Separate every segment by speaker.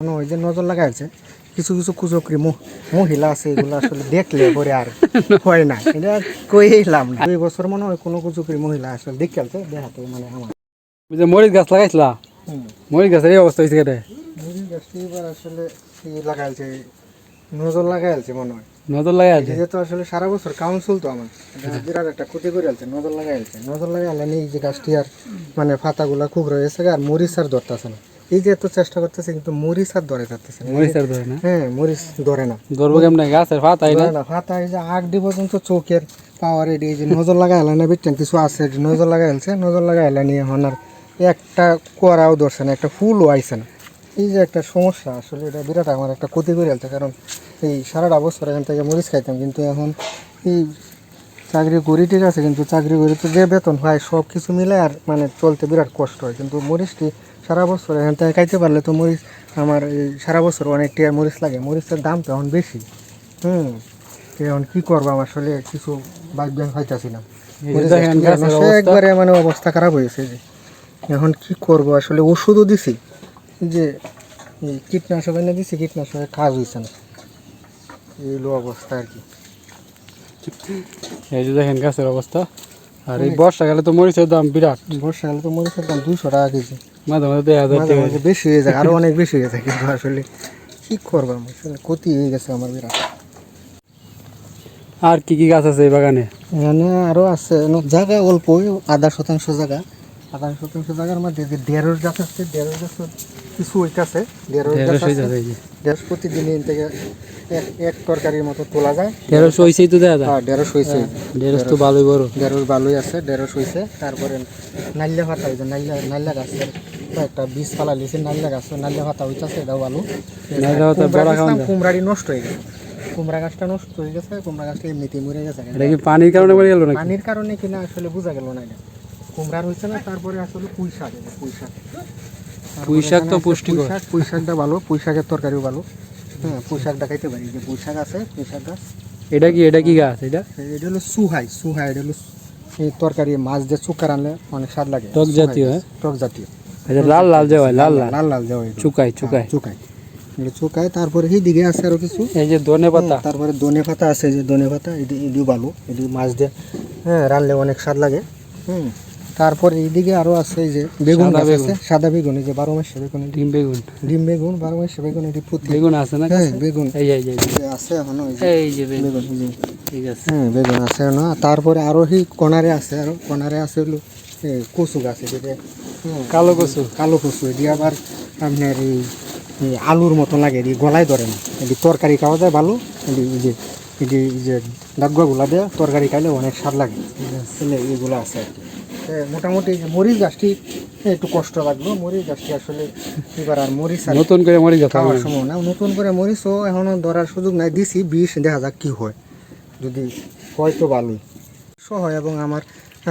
Speaker 1: কোনো ওই যে নজর লাগাইছে কিছু কিছু কুচকরি মহ- মহিলা আছে এগুলো আসলে দেখলে পরে আর হয় না। এটা কইলাম না দুই বছর মনে হয় কোনো কুচকরি মহিলা আসলে দেখে আলছে দেখাতে মানে আমার।
Speaker 2: যে মরিচ গাছ লাগাইছিলা? মরিচ গাছের এই অবস্থা হয়েছে কেটে
Speaker 1: মুড়ি গাছটি এবার আসলে লাগাইছে নজর লাগাইছে মনে হয়।
Speaker 2: নজর লাগাই আছে?
Speaker 1: যেহেতু আসলে সারা বছর কাউন্সিল তো আমার। বিরাট একটা ক্ষতি করে আলছে নজর লাগাইছে নজর লাগাইলে এই যে গাছটি আর মানে পাতাগুলা খুব রয়েছে আর মরিচ আর ধরতেছে না। এই যে এত চেষ্টা করতেছে কিন্তু মরিচ আর ধরে থাকতেছে না এই যে-
Speaker 2: মরিচ আর ধরে না?
Speaker 1: হ্যাঁ মরিচ ধরে না।
Speaker 2: ধরবো কেমন গাছের পাতাই না?
Speaker 1: ধরে না ফাতা এই যে আগ দি পর্যন্ত চোখের পাওয়ার এই যে নজর লাগাইলা না বিটেন কিছু আছে নজর লাগাইছে নজর লাগাইলা নিয়ে এখন আর একটা কোয়ারাও ধরছে না একটা ফুলও আইছে না। এই যে একটা সমস্যা আসলে এটা বিরাট আমার একটা ক্ষতি করে আলছে কারণ এই সারাটা বছর এখান থেকে মরিচ খাইতাম কিন্তু এখন এই চাকরি করি ঠিক আছে কিন্তু চাকরি করি তো যে বেতন হয় সব কিছু মিলে আর মানে চলতে বিরাট কষ্ট হয় কিন্তু মরিচটি সারা বছর এখান থেকে খাইতে পারলে তো মরিচ আমার এই সারা বছর অনেক টিয়ার মরিচ লাগে মরিচের দাম তো এখন বেশি। হুম এখন কি করব? আমার আসলে কিছু বাইক ব্যাংক হইতাছি না। একবারে মানে অবস্থা খারাপ হয়েছে যে। এখন কি করব? আসলে ওষুধও দিছি। যে কীটনাশক এনে দিছি কীটনাশকের কাজ হয়েছে না। এই হলো অবস্থা আর কি।
Speaker 2: এই যে দেখেন গাছের অবস্থা। আর এই বর্ষাকালে তো মরিচের দাম বিরাট।
Speaker 1: বর্ষাকালে তো মরিচের দাম দুশো টাকা কেজি।
Speaker 2: মাঝে মাঝে দেড় হাজার
Speaker 1: মাঝে মাঝে বেশি হয়ে যায় আরও অনেক বেশি হয়ে যায় কিন্তু আসলে কি করব আসলে ক্ষতি হয়ে গেছে আমার বিরাট।
Speaker 2: আর কি কি গাছ আছে এই বাগানে?
Speaker 1: এখানে আরও আছে জায়গা অল্প আধা শতাংশ জায়গা। আধা শতাংশ জায়গার মধ্যে যে দেড়ের গাছ আছে দেড়ের গাছ কিছু হইতাছে দেড়ের গাছ
Speaker 2: তেরোশো
Speaker 1: আছে
Speaker 2: এই যে।
Speaker 1: দেড় প্রতিদিন থেকে এক এক তরকারির মতো তোলা যায়।
Speaker 2: তেরোশো হয়েছেই তো যায়
Speaker 1: হ্যাঁ দেড়শো হয়েছে
Speaker 2: দেড়শো তো ভালোই বড়।
Speaker 1: দেড়শ ভালোই আছে দেড়শ হয়েছে তারপরে নাইলা পাতা হয়েছে নাইলা নাইলা গাছের একটা বীজ ফালা লিছে নাইলা গাছ নাইলা পাতা হইতেছে এটাও ভালো।
Speaker 2: নাইলা পাতা
Speaker 1: কুমড়া
Speaker 2: বড়া
Speaker 1: গাছ
Speaker 2: খাওয়া
Speaker 1: না,
Speaker 2: যায়।
Speaker 1: কুমড়ারি নষ্ট হয়ে গেছে। কুমড়া গাছটা নষ্ট হয়ে গেছে কুমড়া গাছটা এমনিতে মরে গেছে।
Speaker 2: এটা কি পানির কারণে মরে গেল নাকি?
Speaker 1: পানির কারণে কিনা আসলে বোঝা গেল না এটা। কুমড়ার হয়েছে না তারপরে আসলে পুঁই শাক পুঁই শাক।
Speaker 2: পুঁই শাক তো পুষ্টিকর।
Speaker 1: পুঁই শাক পুঁই শাকটা ভালো পুঁই শাকের তরকারিও ভালো। হ্যাঁ পুঁই শাকটা খাইতে পারি। যে পুঁই শাক আছে পুঁই শাক গাছ।
Speaker 2: এটা কি এটা কি গাছ এটা?
Speaker 1: এটা হলো সুহাই সুহাই এটা হলো এই তরকারি মাছ দিয়ে চুকা রানলে অনেক স্বাদ লাগে।
Speaker 2: টক জাতীয়, হ্যাঁ?
Speaker 1: টক জাতীয়।
Speaker 2: এটা লাল লাল যে হয় লাল লাল।
Speaker 1: লাল লাল দেওয়া হয়
Speaker 2: চুকাই চুকাই
Speaker 1: চুকাই চুকাই তারপরে এই দিকে আছে আরও কিছু।
Speaker 2: এই যে ধনে পাতা।
Speaker 1: হ্যাঁ, তারপরে ধনে পাতা আছে যে ধনে পাতা এটি এটিও ভালো। এটি মাছ দিয়ে হ্যাঁ রানলে অনেক স্বাদ লাগে। হুম। তারপরে এইদিকে আরও আছে এই যে বেগুন গাছ আছে সাদা বেগুন এই যে বারো মাসে বেগুন
Speaker 2: ডিম বেগুন।
Speaker 1: ডিম বেগুন বারো মাসে বেগুন এটি পুঁতি।
Speaker 2: বেগুন আছে না
Speaker 1: হ্যাঁ বেগুন।
Speaker 2: এই এই যে,
Speaker 1: আছে এখনও এই যে।
Speaker 2: বেগুন ঠিক আছে।
Speaker 1: হ্যাঁ বেগুন আছে না তারপরে আরও সেই কনারে আছে আরও কনারে আছে হলো কচু গাছ এদিকে
Speaker 2: কালো কচু।
Speaker 1: কালো কচু এটি আবার আপনার এই আলুর মতন লাগে এটি গলায় ধরে না। এটি তরকারি খাওয়া যায় ভালো এটি এই যে এটি যে ডাগুলা দিয়ে তরকারি খাইলে অনেক স্বাদ লাগে। এগুলো আছে আর কি। মোটামুটি মরিচ গাছটি একটু কষ্ট লাগল। মরিচ গাছটি আসলে এবার আর মরিচ
Speaker 2: নতুন করে মরিচ
Speaker 1: খাওয়ার সময় না। নতুন করে মরিচও এখনও ধরার সুযোগ নাই। দিছি বিষ দেখা যাক কি হয়। যদি হয় তো ভালোই। হয় এবং আমার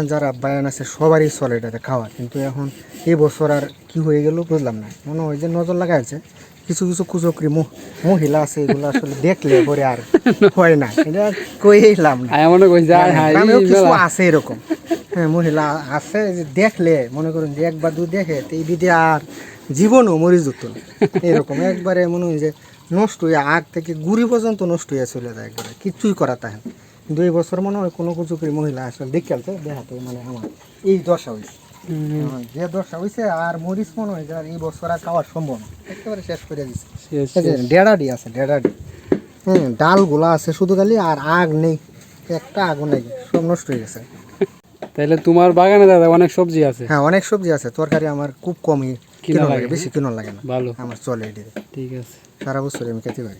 Speaker 1: যারা বায়ান আছে সবারই চলে এটাতে খাওয়া। কিন্তু এখন এই বছর আর কি হয়ে গেল বুঝলাম না। মনে হয় যে নজর লাগাইছে কিছু কিছু কুচকরি মহ- মহিলা আছে এগুলো আসলে দেখলে পরে আর হয় না। এটা কইলাম না।
Speaker 2: হায়।
Speaker 1: আছে এরকম। হ্যাঁ মহিলা আছে যে দেখলে মনে করুন যে একবার দু দেখে তো এই দিদি আর জীবনও মরি যেত এরকম একবারে মনে হয় যে নষ্ট হয়ে আগ থেকে গুড়ি পর্যন্ত নষ্ট হয়ে চলে যায় একবারে কিচ্ছুই করা তাই দুই বছর মনে হয় কোনো কিছু করে মহিলা আসলে দেখে আলছে দেখাতে মানে আমার এই দশা হয়েছে যে দশা হয়েছে আর মরিচ মনে হয় যে আর এই বছর আর খাওয়ার সম্ভব না। একেবারে শেষ করে দিচ্ছে ডেড়াডি আছে ডেড়াডি হ্যাঁ ডালগুলা আছে শুধু খালি আর আগ নেই। একটা আগুন নেই সব নষ্ট হয়ে গেছে।
Speaker 2: তাহলে তোমার বাগানে দাদা অনেক সবজি আছে?
Speaker 1: হ্যাঁ অনেক সবজি আছে। তরকারি আমার খুব কমই
Speaker 2: কিনা
Speaker 1: লাগে বেশি কিনা লাগে না।
Speaker 2: ভালো।
Speaker 1: আমার চলে এটি
Speaker 2: ঠিক আছে।
Speaker 1: সারা বছর আমি খেতে পারি।